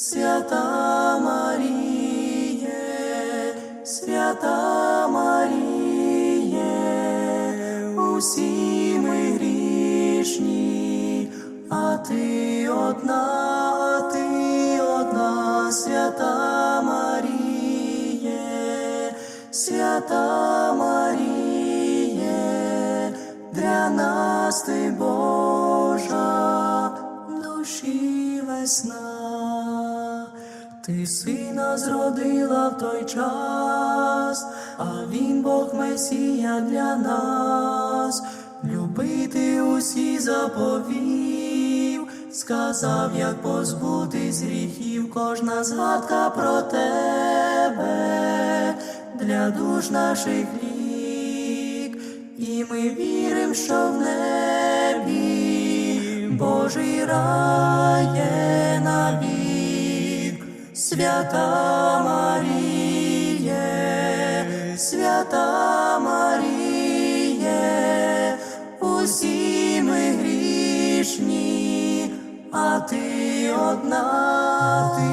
свята Маріє, свята Маріє, усі ми грішні, а ти одна, а ти одна, свята Маріє, свята Маріє, для нас ти Божа, душі весна. Ти сина зродила в той час, а він Бог Месія для нас, любити усі заповів, сказав, як позбутись гріхів, кожна згадка про тебе для душ наших лік, і ми віримо, що в небі Божий рай. Свята Маріє, свята Маріє, усі ми грішні, а ти одна, ти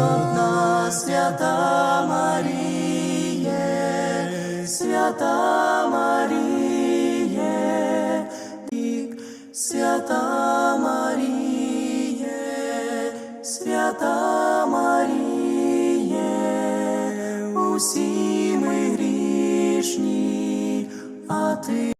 одна, свята Маріє, свята Маріє, вік, свята Маріє, свята Маріє,